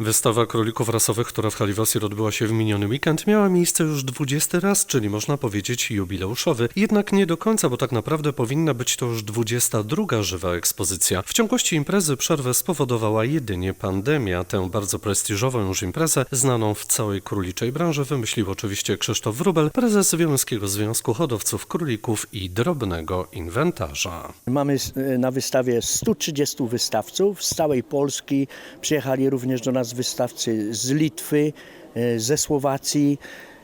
Wystawa królików rasowych, która w Haliwasir odbyła się w miniony weekend, miała miejsce już 20 raz, czyli można powiedzieć jubileuszowy. Jednak nie do końca, bo tak naprawdę powinna być to już 22 żywa ekspozycja. W ciągłości imprezy przerwę spowodowała jedynie pandemia. Tę bardzo prestiżową już imprezę, znaną w całej króliczej branży, wymyślił oczywiście Krzysztof Wróbel, prezes Wieluńskiego Związku Hodowców Królików i Drobnego Inwentarza. Mamy e, na wystawie 130 wystawców z całej Polski. Przyjechali również do nas wystawcy z Litwy, e, ze Słowacji.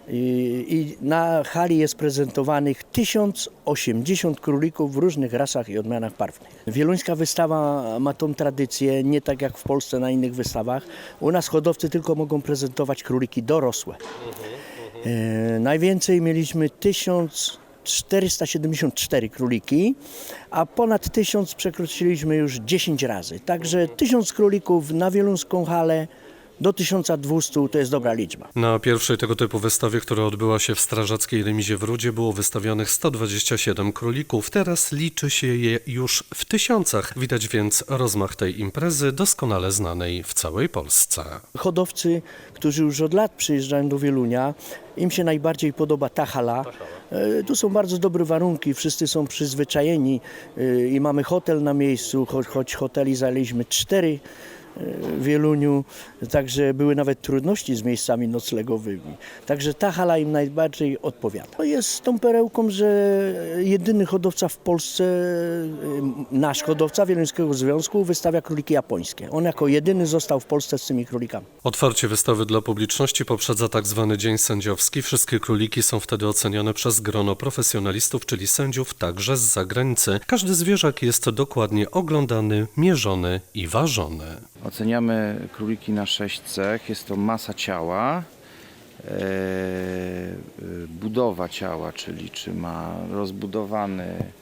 I, na hali jest prezentowanych 1080 królików w różnych rasach i odmianach barwnych. Wieluńska wystawa ma tą tradycję, nie tak jak w Polsce na innych wystawach. U nas hodowcy tylko mogą prezentować króliki dorosłe. E, najwięcej mieliśmy 1474 króliki, a ponad 1000 przekroczyliśmy już 10 razy. Także 1000 królików na wieluńską halę do 1200 to jest dobra liczba. Na pierwszej tego typu wystawie, która odbyła się w Strażackiej Remizie w Rudzie, było wystawionych 127 królików. Teraz liczy się je już w tysiącach. Widać więc rozmach tej imprezy, doskonale znanej w całej Polsce. Hodowcy, którzy już od lat przyjeżdżają do Wielunia, im się najbardziej podoba ta hala. E, Tu są bardzo dobre warunki, wszyscy są przyzwyczajeni e, i mamy hotel na miejscu, choć, hoteli zajęliśmy cztery w Wieluniu, także były nawet trudności z miejscami noclegowymi. Także ta hala im najbardziej odpowiada. To jest tą perełką, że jedyny hodowca w Polsce, nasz hodowca Wieluńskiego Związku wystawia króliki japońskie. On jako jedyny został w Polsce z tymi królikami. Otwarcie wystawy dla publiczności poprzedza tak zwany dzień sędziowski. Wszystkie króliki są wtedy oceniane przez grono profesjonalistów, czyli sędziów także z zagranicy. Każdy zwierzak jest dokładnie oglądany, mierzony i ważony. Oceniamy króliki na sześć cech. Jest to masa ciała, e, e, budowa ciała, czyli czy ma rozbudowany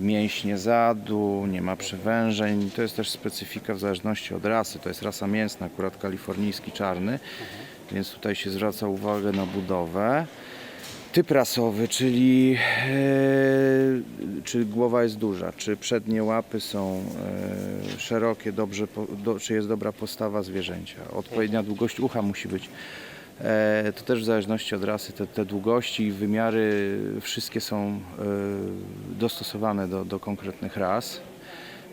mięśnie zadu, nie ma przewężeń. To jest też specyfika w zależności od rasy. To jest rasa mięsna, akurat kalifornijski czarny, więc tutaj się zwraca uwagę na budowę. Typ rasowy, czyli e, czy głowa jest duża, czy przednie łapy są e, szerokie, dobrze, do, czy jest dobra postawa zwierzęcia, odpowiednia długość ucha musi być. E, to też w zależności od rasy te, te długości i wymiary wszystkie są e, dostosowane do, do konkretnych ras.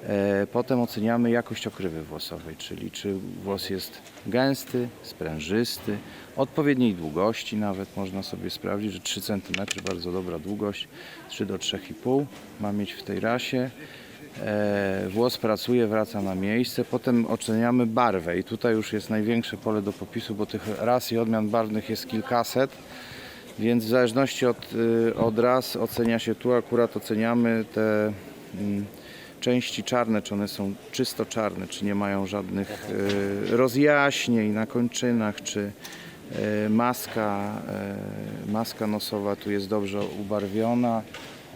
E, Potem oceniamy jakość okrywy włosowej, czyli czy włos jest gęsty, sprężysty, odpowiedniej długości nawet można sobie sprawdzić, że 3 cm bardzo dobra długość, 3 do 3,5 ma mieć w tej rasie. E, Włos pracuje, wraca na miejsce. Potem oceniamy barwę i tutaj już jest największe pole do popisu, bo tych ras i odmian barwnych jest kilkaset. Więc w zależności od, y, od ras ocenia się tu, akurat oceniamy te mm, części czarne, czy one są czysto czarne, czy nie mają żadnych y, rozjaśnień na kończynach, czy y, maska, maska nosowa tu jest dobrze ubarwiona.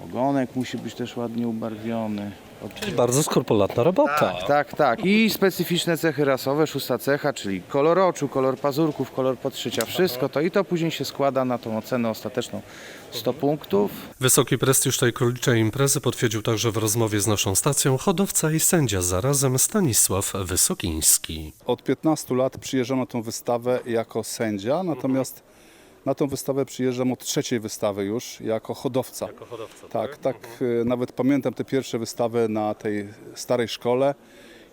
Ogonek musi być też ładnie ubarwiony. Od- Bardzo skrupulatna robota. tak, tak, tak. I specyficzne cechy rasowe, szósta cecha, czyli kolor oczu, kolor pazurków, kolor podszycia, wszystko to i to później się składa na tą ocenę ostateczną 100 punktów. Wysoki prestiż tej króliczej imprezy potwierdził także w rozmowie z naszą stacją hodowca i sędzia zarazem Stanisław Wysokiński. Od 15 lat przyjeżdżam na tą wystawę jako sędzia, natomiast na tą wystawę przyjeżdżam od trzeciej wystawy już jako hodowca. tak, tak. e, Nawet pamiętam te pierwsze wystawy na tej starej szkole,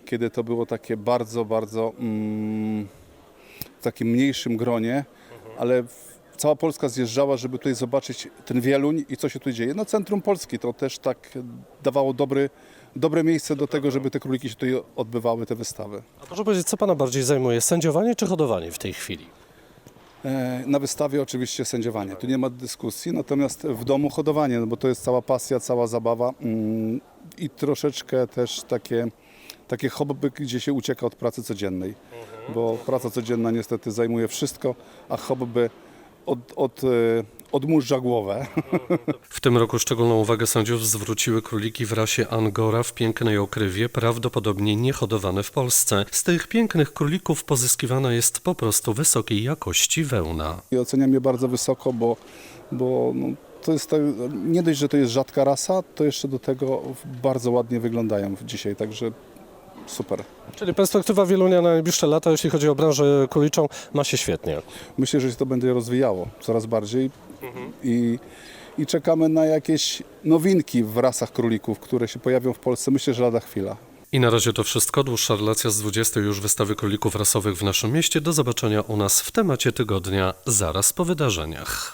kiedy to było takie bardzo, bardzo mm, w takim mniejszym gronie, ale w- cała Polska zjeżdżała, żeby tutaj zobaczyć ten Wieluń i co się tu dzieje. No centrum Polski to też tak dawało dobry, dobre miejsce do tego, żeby te króliki się tutaj odbywały, te wystawy. A proszę powiedzieć, co pana bardziej zajmuje, sędziowanie czy hodowanie w tej chwili? E, Na wystawie oczywiście sędziowanie, tu nie ma dyskusji, natomiast w domu hodowanie, no bo to jest cała pasja, cała zabawa mm, i troszeczkę też takie, takie hobby, gdzie się ucieka od pracy codziennej, bo praca codzienna niestety zajmuje wszystko, a hobby od, od, e, odmurza głowę. W tym roku szczególną uwagę sędziów zwróciły króliki w rasie Angora w pięknej okrywie, prawdopodobnie niehodowane w Polsce. Z tych pięknych królików pozyskiwana jest po prostu wysokiej jakości wełna. I oceniam je bardzo wysoko, bo, bo no, to jest tak, nie dość, że to jest rzadka rasa, to jeszcze do tego bardzo ładnie wyglądają dzisiaj, także super. Czyli perspektywa Wielunia na najbliższe lata, jeśli chodzi o branżę króliczą, ma się świetnie. Myślę, że się to będzie rozwijało coraz bardziej i, i czekamy na jakieś nowinki w rasach królików, które się pojawią w Polsce. Myślę, że lada chwila. I na razie to wszystko. Dłuższa relacja z 20 już wystawy królików rasowych w naszym mieście. Do zobaczenia u nas w temacie tygodnia zaraz po wydarzeniach.